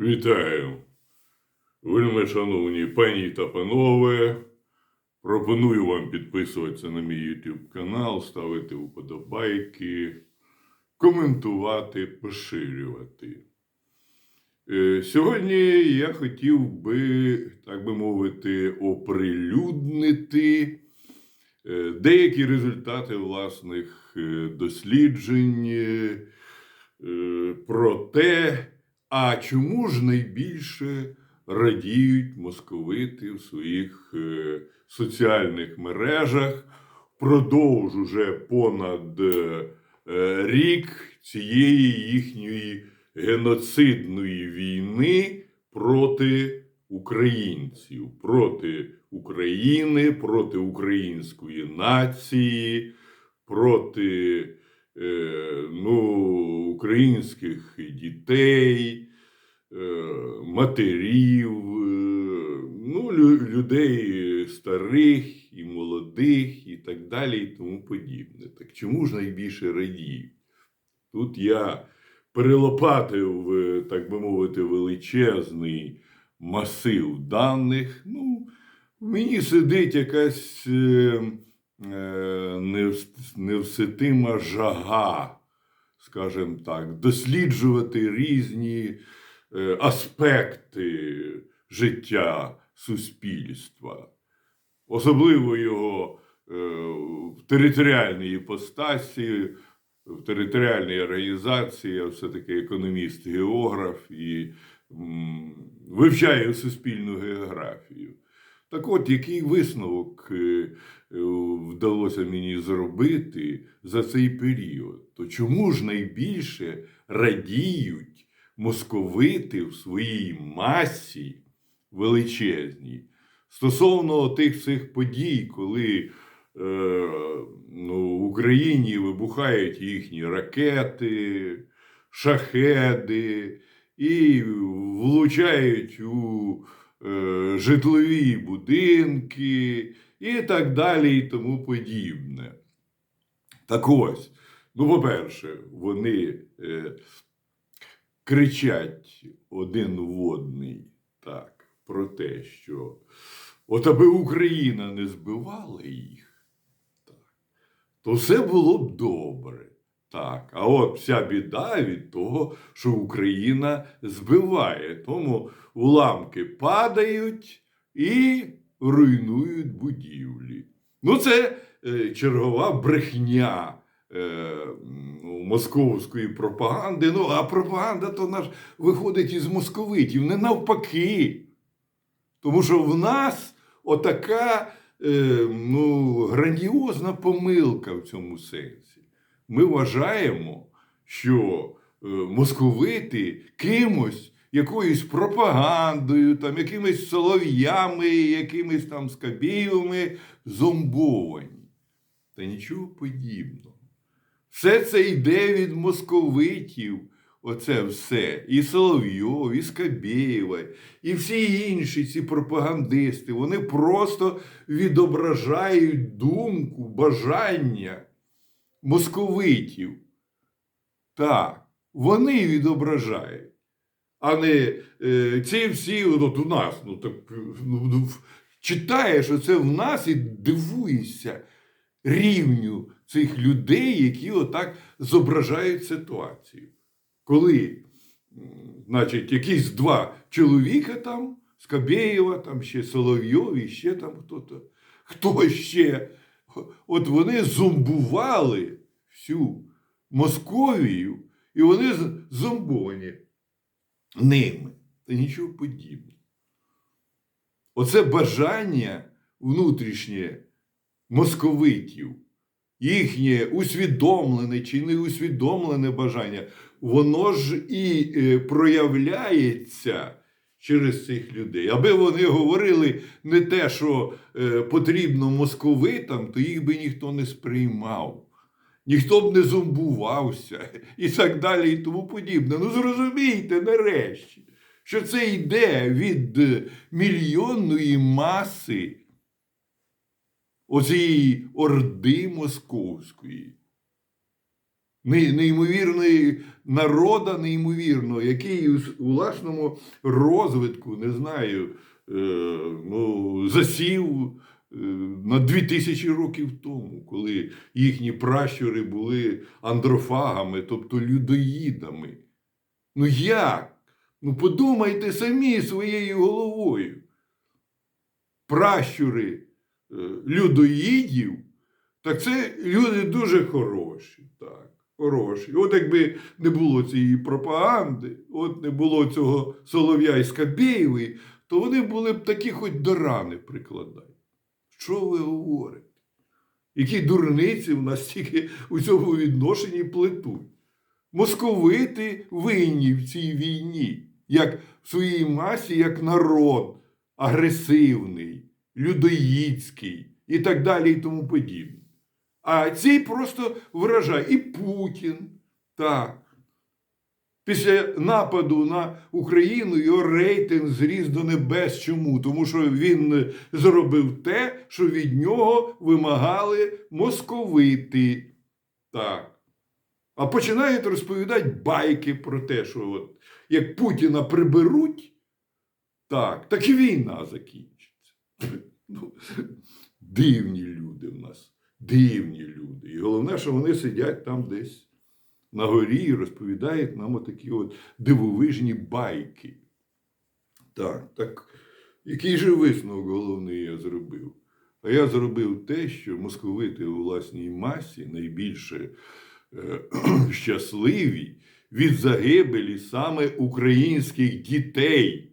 Вітаю, вельми шановні пані та панове. Пропоную вам підписуватися на мій YouTube канал, ставити вподобайки, коментувати, поширювати. Е, Сьогодні я хотів би, так би мовити, оприлюднити е, деякі результати власних е, досліджень про те, а чому ж найбільше радіють московити в своїх е, соціальних мережах? Впродовж уже понад е, е, рік цієї їхньої геноцидної війни проти українців, проти України, проти української нації, проти ну, українських дітей, е, матерів, е, ну, людей старих і молодих, і так далі, і тому подібне. Так чому ж найбільше радіють? Тут я перелопатив, е, так би мовити, величезний масив даних. Ну, мені сидить якась невситима жага, скажімо так, досліджувати різні е, аспекти життя суспільства, особливо його е, в територіальній іпостасі, в територіальній організації, я все-таки економіст-географ і м, вивчаю суспільну географію. Так от, який висновок е, вдалося мені зробити за цей період? То чому ж найбільше радіють московити в своїй масі величезній стосовно тих всіх подій, коли е, ну, в Україні вибухають їхні ракети, шахеди і влучають у е, житлові будинки і так далі, і тому подібне. Так ось, ну, по-перше, вони е, кричать один в одний так, про те, що от аби Україна не збивала їх, так, то все було б добре. Так, а от вся біда від того, що Україна збиває. Тому уламки падають і руйнують будівлі. Ну, це е, чергова брехня е, московської пропаганди. Ну, а пропаганда то наш виходить із московитів, не навпаки. Тому що в нас отака е, ну, грандіозна помилка в цьому сенсі. Ми вважаємо, що московити кимось, якоюсь пропагандою, там, якимись солов'ями, якимись там скабіями зомбовані. Та нічого подібного. Все це йде від московитів. Оце все. І Соловйов, і Скабєєва, і всі інші ці пропагандисти. Вони просто відображають думку, бажання московитів. Так, вони відображають. А не е, ці всі от у нас. Ну, так, ну, ну, читаєш оце в нас і дивуєшся рівню цих людей, які отак зображають ситуацію. Коли, значить, якісь два чоловіка там, Скабєєва, там ще Соловйов, ще там хто-то, хто ще. От вони зомбували всю Московію, і вони зомбовані ними. Та нічого подібного. Оце бажання внутрішнє московитів, їхнє усвідомлене чи не усвідомлене бажання, воно ж і е, проявляється через цих людей. Аби вони говорили не те, що е, потрібно московитам, то їх би ніхто не сприймав. Ніхто б не зомбувався і так далі, і тому подібне. Ну зрозумійте нарешті, що це йде від мільйонної маси оцієї орди московської. не- неймовірної народа, неймовірного, який у, у власному розвитку, не знаю, е, ну, засів е, на 2000 років тому, коли їхні пращури були андрофагами, тобто людоїдами. Ну як? Ну подумайте самі своєю головою. Пращури е, людоїдів, так це люди дуже хороші. Так, хороші. От якби не було цієї пропаганди, от не було цього Солов'я і то вони були б такі хоч до рани прикладають. Що ви говорите? Які дурниці в нас тільки у цьому відношенні плетуть? Московити винні в цій війні, як в своїй масі, як народ агресивний, людоїдський і так далі, і тому подібне. А цей просто вражає і Путін, так. Після нападу на Україну його рейтинг зріс до небес. Чому? Тому що він зробив те, що від нього вимагали московити. Так. А починають розповідати байки про те, що от, як Путіна приберуть, так, так і війна закінчиться. Ну, дивні люди в нас, дивні люди. І головне, що вони сидять там десь на горі розповідають нам отакі от дивовижні байки. Так, так, який же висновок головний я зробив? А я зробив те, що московити у власній масі найбільше е, щасливі від загибелі саме українських дітей.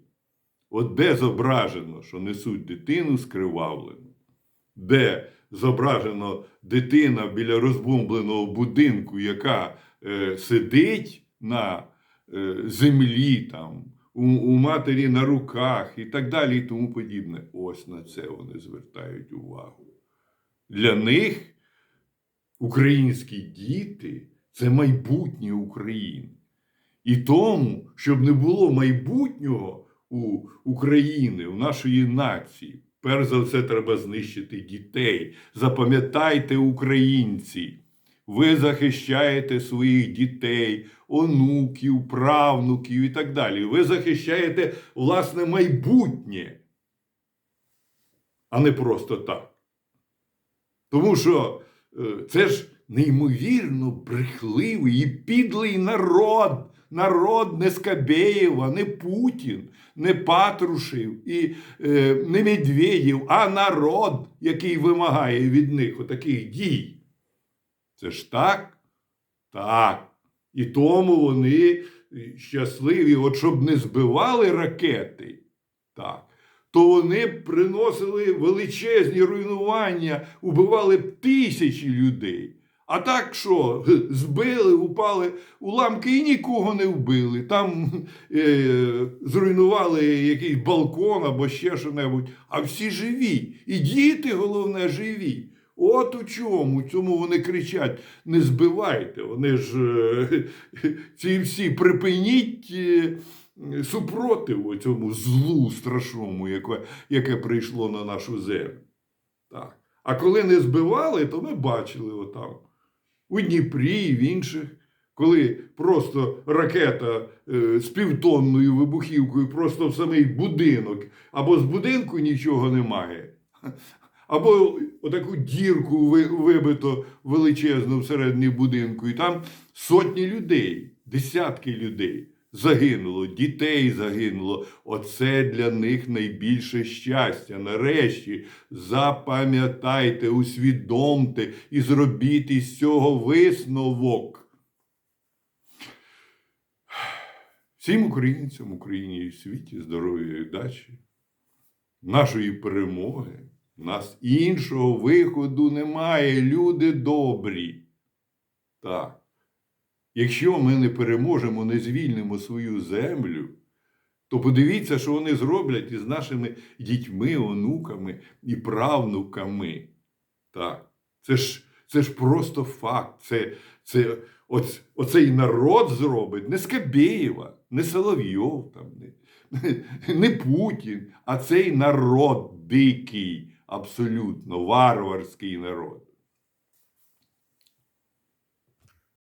От де зображено, що несуть дитину скривавлену, де зображено дитина біля розбомбленого будинку, яка е, сидить на е, землі, там, у, у матері на руках і так далі, і тому подібне. Ось на це вони звертають увагу. Для них українські діти це майбутнє України. І тому, щоб не було майбутнього у України, у нашої нації, перш за все треба знищити дітей. Запам'ятайте, українці, ви захищаєте своїх дітей, онуків, правнуків і так далі. Ви захищаєте власне майбутнє, а не просто так. Тому що е, це ж неймовірно брехливий і підлий народ. Народ не Скабєєва, не Путін, не Патрушев і е, не Медведєв, а народ, який вимагає від них отаких дій. Це ж так? Так. І тому вони щасливі, от щоб не збивали ракети, так, то вони приносили величезні руйнування, убивали б тисячі людей. А так що, збили, упали уламки і нікого не вбили. Там е, зруйнували якийсь балкон або ще що-небудь, а всі живі. І діти, головне, живі. От у чому, цьому вони кричать: не збивайте. Вони ж е, ці всі припиніть е, супротиву цьому злу страшному, яке, яке прийшло на нашу землю. Так. А коли не збивали, то ми бачили отам у Дніпрі і в інших, коли просто ракета е, з півтонною вибухівкою просто в самий будинок, або з будинку нічого немає, або отаку дірку вибито величезну всередині будинку, і там сотні людей, десятки людей. Загинуло, дітей загинуло. Оце для них найбільше щастя. Нарешті запам'ятайте, усвідомте і зробіть із цього висновок. Всім українцям, Україні і світі здоров'я і дачі, нашої перемоги. У нас іншого виходу немає. Люди добрі. Так. Якщо ми не переможемо, не звільнимо свою землю, то подивіться, що вони зроблять із нашими дітьми, онуками і правнуками. Так. Це ж, це ж просто факт. Це, це, оц, оцей народ зробить не Скабєєва, не Соловйов, там, не, не Путін, а цей народ дикий, абсолютно варварський народ.